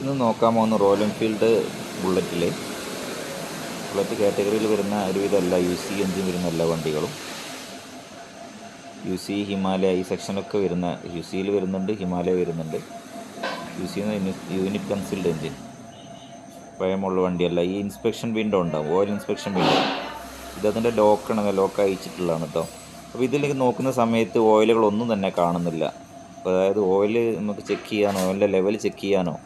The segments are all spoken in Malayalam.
ഇന്ന് നോക്കാൻ പോകുന്ന റോയൽ എൻഫീൽഡ് ബുള്ളറ്റിൽ ബുള്ളറ്റ് കാറ്റഗറിയിൽ വരുന്ന ഒരുവിധം എല്ലാ യു സി എഞ്ചിൻ വരുന്ന എല്ലാ വണ്ടികളും. യു സി ഹിമാലയ ഈ സെക്ഷനൊക്കെ വരുന്ന യു സിയിൽ വരുന്നുണ്ട് ഹിമാലയ വരുന്നുണ്ട്. U C unit concealed engine. പഴയമുള്ള വണ്ടിയല്ല ഈ ഇൻസ്പെക്ഷൻ വിൻഡോ ഉണ്ടാവും ഓയിൽ ഇൻസ്പെക്ഷൻ വിൻഡോ. ഇതതിന്റെ ലോക്കാണ് ലോക്ക് അയച്ചിട്ടുള്ളതാണ് കേട്ടോ അപ്പോൾ ഇതിലേക്ക് നോക്കുന്ന സമയത്ത് ഓയിലുകളൊന്നും തന്നെ കാണുന്നില്ല. അതായത് ഓയിൽ നമുക്ക് ചെക്ക് ചെയ്യാനോ ഓയിലിന്റെ ലെവൽ ചെക്ക് ചെയ്യാനോ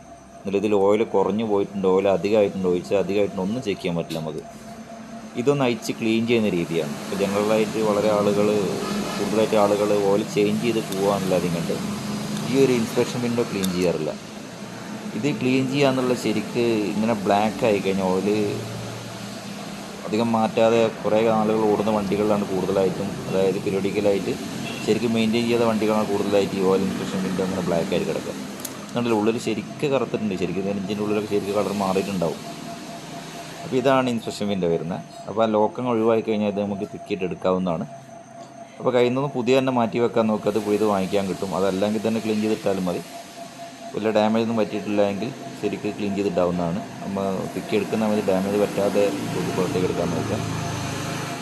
ഇതിൽ ഓയിൽ കുറഞ്ഞു പോയിട്ടുണ്ടോ ഓയിൽ അധികമായിട്ടുണ്ടോ ഒഴിച്ചാൽ അധികമായിട്ടുണ്ടോ ഒന്നും ചെക്ക് ചെയ്യാൻ പറ്റില്ല നമുക്ക്. ഇതൊന്ന് അയച്ച് ക്ലീൻ ചെയ്യുന്ന രീതിയാണ്. ഇപ്പോൾ ജനറലായിട്ട് വളരെ ആളുകൾ കൂടുതലായിട്ട് ആളുകൾ ഓയിൽ ചേഞ്ച് ചെയ്ത് പോകാമെന്നുള്ളതും കണ്ട് ഈ ഒരു ഇൻസ്പെക്ഷൻ വിൻഡോ ക്ലീൻ ചെയ്യാറില്ല. ഇത് ക്ലീൻ ചെയ്യാന്നുള്ള ശരിക്ക് ഇങ്ങനെ ബ്ലാക്ക് ആയി കഴിഞ്ഞാൽ ഓയിൽ അധികം മാറ്റാതെ കുറേ ആളുകൾ ഓടുന്ന വണ്ടികളിലാണ് കൂടുതലായിട്ടും അതായത് പീരിയോഡിക്കലായിട്ട് ശരിക്കും മെയിന്റെയിൻ ചെയ്ത വണ്ടികളാണ് കൂടുതലായിട്ട് ഈ ഓയിൽ ഇൻസ്പെക്ഷൻ വിൻഡോ അങ്ങനെ ബ്ലാക്ക് ആയിട്ട് കിടക്കുക. കണ്ടില്ല ഉള്ളിൽ ശരിക്ക് കറുത്തിട്ടുണ്ട്. ശരിക്കും എഞ്ചിന്റെ ഉള്ളിലൊക്കെ ശരിക്ക് കളർ മാറിയിട്ടുണ്ടാവും. അപ്പോൾ ഇതാണ് ഇൻസ്പെക്ഷൻ വിന്റെ വരുന്നത്. അപ്പോൾ ആ ലോക്കങ്ങൾ ഒഴിവാക്കി കഴിഞ്ഞാൽ ഇത് നമുക്ക് തിക്കിയിട്ട് എടുക്കാവുന്നതാണ്. അപ്പോൾ കയ്യിൽ നിന്ന് പുതിയ തന്നെ മാറ്റി വെക്കാൻ നോക്കുക. അത് പുതിയത് വാങ്ങിക്കാൻ കിട്ടും. അതല്ലെങ്കിൽ തന്നെ ക്ലീൻ ചെയ്തിട്ടാലും മതി. വലിയ ഡാമേജ് ഒന്നും പറ്റിയിട്ടില്ല എങ്കിൽ ശരിക്കും ക്ലീൻ ചെയ്തിട്ടാവുന്നതാണ്. നമ്മൾ തിക്കി എടുക്കുന്ന മതി. ഡാമേജ് പറ്റാതെ പുറത്തേക്ക് എടുക്കാൻ നോക്കുക.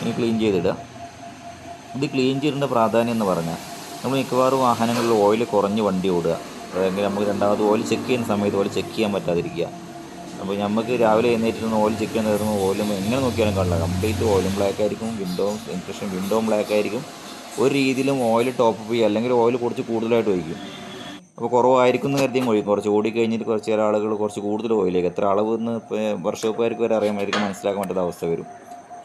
ഇനി ക്ലീൻ ചെയ്തിടുക. ഇത് ക്ലീൻ ചെയ്തിന്റെ പ്രാധാന്യം എന്ന് പറഞ്ഞാൽ നമ്മൾ മിക്കവാറും വാഹനങ്ങളിൽ ഓയിൽ കുറഞ്ഞ് വണ്ടി ഓടുക. അതായത് നമുക്ക് രണ്ടാമത് ഓയിൽ ചെക്ക് ചെയ്യുന്ന സമയത്ത് ഓയിൽ ചെക്ക് ചെയ്യാൻ പറ്റാതിരിക്കുക. അപ്പോൾ നമുക്ക് രാവിലെ എഴുന്നേറ്റിരുന്ന് ഓയിൽ ചെക്ക് ചെയ്യാൻ നേരത്തുമ്പോൾ ഓയിലും എങ്ങനെ നോക്കിയാലും കാണില്ല കംപ്ലീറ്റ് ഓയിലും ബ്ലാക്ക് ആയിരിക്കും വിൻഡോവും ഇൻഫ്രഷൻ വിൻഡോവും ബ്ലാക്ക് ആയിരിക്കും. ഒരു രീതിയിലും ഓയിൽ ടോപ്പ് ചെയ്യുക അല്ലെങ്കിൽ ഓയിൽ കുറച്ച് കൂടുതലായിട്ട് ഒഴിക്കും. അപ്പോൾ കുറവായിരിക്കും എന്ന് കരുതിയും ഒഴിക്കും. കുറച്ച് ഓടിക്കഴിഞ്ഞിട്ട് കുറച്ച് ചില ആളുകൾ കുറച്ച് കൂടുതൽ ഓയിലേക്ക് എത്ര അളവ് എന്ന് ഇപ്പോൾ വർഷോപ്പുകാർക്ക് വരെ അറിയാമായിരിക്കും മനസ്സിലാക്കാൻ പറ്റാത്ത അവസ്ഥ വരും.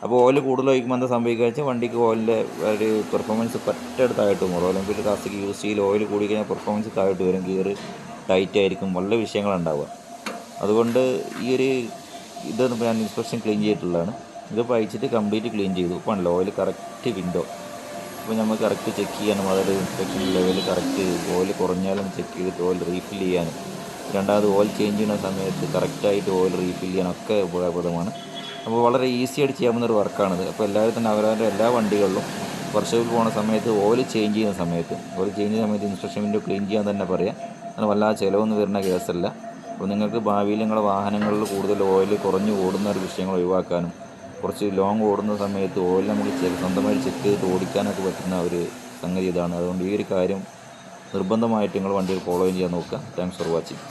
അപ്പോൾ ഓയിൽ കൂടുതൽ ഒഴിക്കുമ്പോൾ എന്താ സംഭവിക്കുക വെച്ചാൽ വണ്ടിക്ക് ഓയിലിന്റെ ഒരു പെർഫോമൻസ് പറ്റടുത്തായിട്ട് റോയൽ എൻഫീൽഡ് ക്ലാസിക് യൂസ് ചെയ്യൽ ഓയിൽ കൂടി കഴിഞ്ഞാൽ പെർഫോമൻസ് താഴോട്ട് വരും. ഗിയർ ടൈറ്റ് ആയിരിക്കും. വളരെ വിഷയങ്ങളുണ്ടാവുക അതുകൊണ്ട് ഈ ഒരു ഇത് ഞാൻ ഇൻസ്പെക്ഷൻ ക്ലീൻ ചെയ്തിട്ടുള്ളതാണ്. ഇത് അയച്ചിട്ട് കംപ്ലീറ്റ് ക്ലീൻ ചെയ്തു. ആണല്ലോ ഓയിൽ കറക്റ്റ് വിൻഡോ അപ്പോൾ നമ്മൾ കറക്റ്റ് ചെക്ക് ചെയ്യാനും അതായത് ഇൻസ്പെക്ഷൻ ലെവൽ കറക്റ്റ് ഓയിൽ കുറഞ്ഞാലും ചെക്ക് ചെയ്തിട്ട് ഓയിൽ റീഫിൽ ചെയ്യാനും. രണ്ടാമത് ഓയിൽ ചേഞ്ച് ചെയ്യുന്ന സമയത്ത് കറക്റ്റായിട്ട് ഓയിൽ റീഫിൽ ചെയ്യാനൊക്കെ ഉപയോഗപ്രദമാണ് അപ്പോൾ വളരെ ഈസി ആയിട്ട് ചെയ്യാവുന്ന ഒരു വർക്കാണിത് അപ്പോൾ എല്ലാവരും തന്നെ അവരവരുടെ എല്ലാ വണ്ടികളിലും വർഷോപ്പിൽ പോകുന്ന സമയത്ത് ഓയിൽ ചേഞ്ച് ചെയ്യുന്ന സമയത്ത് ഓയിൽ ചേഞ്ച് ചെയ്യുന്ന സമയത്ത് ഇൻസ്ട്രക്ഷൻ വിൻഡോ ക്ലീൻ ചെയ്യാൻ തന്നെ പറയാം. അങ്ങനെ വല്ലാതെ ചിലവൊന്നും വരുന്ന കേസല്ല അപ്പോൾ നിങ്ങൾക്ക് ഭാവിയിൽ നിങ്ങളുടെ വാഹനങ്ങളിൽ കൂടുതൽ ഓയിൽ കുറഞ്ഞു ഓടുന്ന ഒരു വിഷയങ്ങൾ ഒഴിവാക്കാനും കുറച്ച് ലോങ് ഓടുന്ന സമയത്ത് ഓയിൽ നമുക്ക് ചെ- സ്വന്തമായി ചെക്ക് ചെയ്ത് ഓടിക്കാനൊക്കെ പറ്റുന്ന ഒരു സംഗതി ഇതാണ്. അതുകൊണ്ട് ഈ ഒരു കാര്യം നിർബന്ധമായിട്ട് നിങ്ങൾ വണ്ടിയിൽ ഫോളോ ചെയ്യാൻ നോക്കുക. Thanks for watching